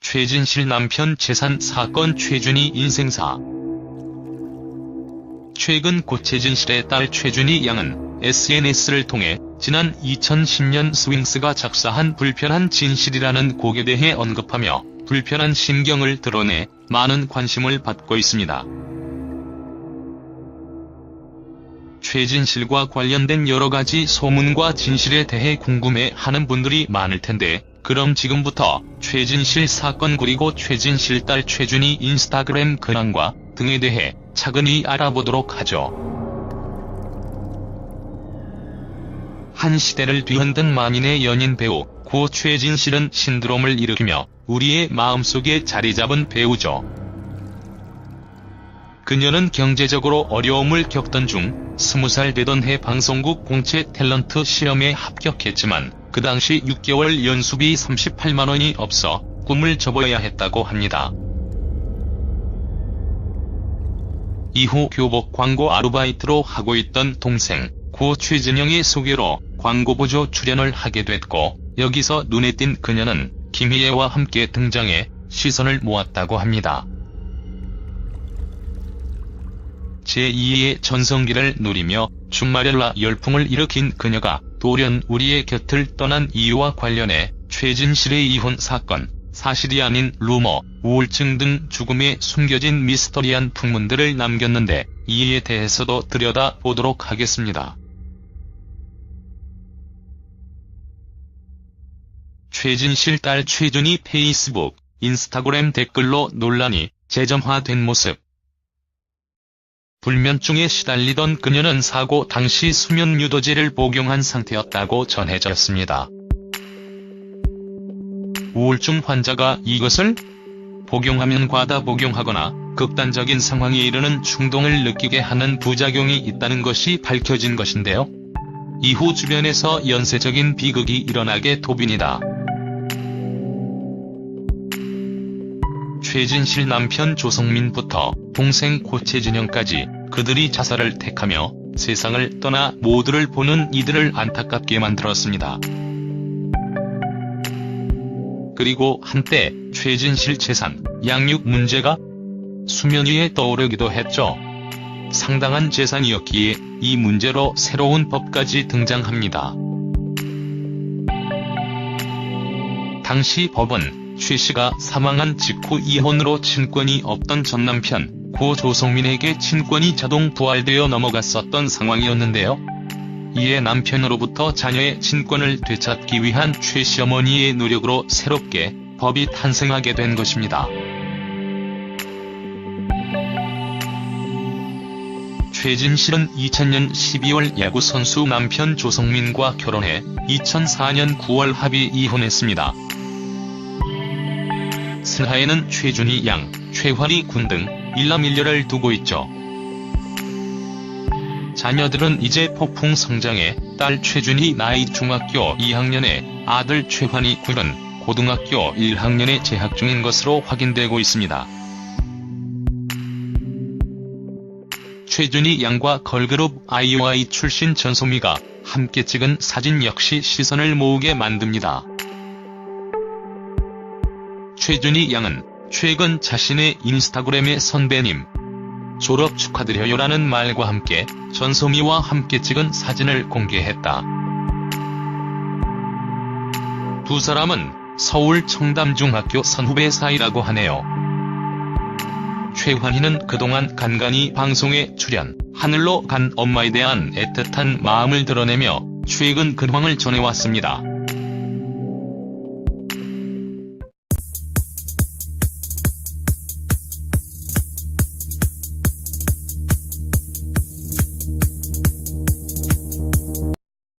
최진실 남편 재산 사건 최준희 인생사 최근 고 최진실의 딸 최준희 양은 SNS를 통해 지난 2010년 스윙스가 작사한 불편한 진실이라는 곡에 대해 언급하며 불편한 심경을 드러내 많은 관심을 받고 있습니다. 최진실과 관련된 여러가지 소문과 진실에 대해 궁금해하는 분들이 많을 텐데 그럼 지금부터 최진실 사건 그리고 최진실 딸 최준희 인스타그램 근황과 등에 대해 차근히 알아보도록 하죠. 한 시대를 뒤흔든 만인의 연인 배우 고 최진실은 신드롬을 일으키며 우리의 마음속에 자리 잡은 배우죠. 그녀는 경제적으로 어려움을 겪던 중 20살 되던 해 방송국 공채 탤런트 시험에 합격했지만 그 당시 6개월 연수비 38만원이 없어 꿈을 접어야 했다고 합니다. 이후 교복 광고 아르바이트로 하고 있던 동생 고 최진영의 소개로 광고 보조 출연을 하게 됐고 여기서 눈에 띈 그녀는 김희애와 함께 등장해 시선을 모았다고 합니다. 제2의 전성기를 누리며 주말열라 열풍을 일으킨 그녀가 돌연 우리의 곁을 떠난 이유와 관련해 최진실의 이혼 사건, 사실이 아닌 루머, 우울증 등 죽음에 숨겨진 미스터리한 풍문들을 남겼는데 이에 대해서도 들여다보도록 하겠습니다. 최진실 딸 최준희 페이스북, 인스타그램 댓글로 논란이 재점화된 모습 불면증에 시달리던 그녀는 사고 당시 수면 유도제를 복용한 상태였다고 전해졌습니다. 우울증 환자가 이것을 복용하면 과다 복용하거나 극단적인 상황에 이르는 충동을 느끼게 하는 부작용이 있다는 것이 밝혀진 것인데요. 이후 주변에서 연쇄적인 비극이 일어나게 도빈이다. 최진실 남편 조성민부터 동생 고채진영까지 그들이 자살을 택하며 세상을 떠나 모두를 보는 이들을 안타깝게 만들었습니다. 그리고 한때 최진실 재산, 양육 문제가 수면 위에 떠오르기도 했죠. 상당한 재산이었기에 이 문제로 새로운 법까지 등장합니다. 당시 법은 최 씨가 사망한 직후 이혼으로 친권이 없던 전 남편 고 조성민에게 친권이 자동 부활되어 넘어갔었던 상황이었는데요. 이에 남편으로부터 자녀의 친권을 되찾기 위한 최 시어머니의 노력으로 새롭게 법이 탄생하게 된 것입니다. 최진실은 2000년 12월 야구선수 남편 조성민과 결혼해 2004년 9월 합의 이혼했습니다. 슬하에는 최준희 양, 최환희 군 등 일남일녀를 두고 있죠. 자녀들은 이제 폭풍 성장해 딸 최준희 나이 중학교 2학년에 아들 최환희 군은 고등학교 1학년에 재학 중인 것으로 확인되고 있습니다. 최준희 양과 걸그룹 아이오아이 출신 전소미가 함께 찍은 사진 역시 시선을 모으게 만듭니다. 최준희 양은 최근 자신의 인스타그램에 선배님 졸업 축하드려요라는 말과 함께 전소미와 함께 찍은 사진을 공개했다. 두 사람은 서울 청담중학교 선후배 사이라고 하네요. 최환희는 그동안 간간히 방송에 출연, 하늘로 간 엄마에 대한 애틋한 마음을 드러내며 최근 근황을 전해왔습니다.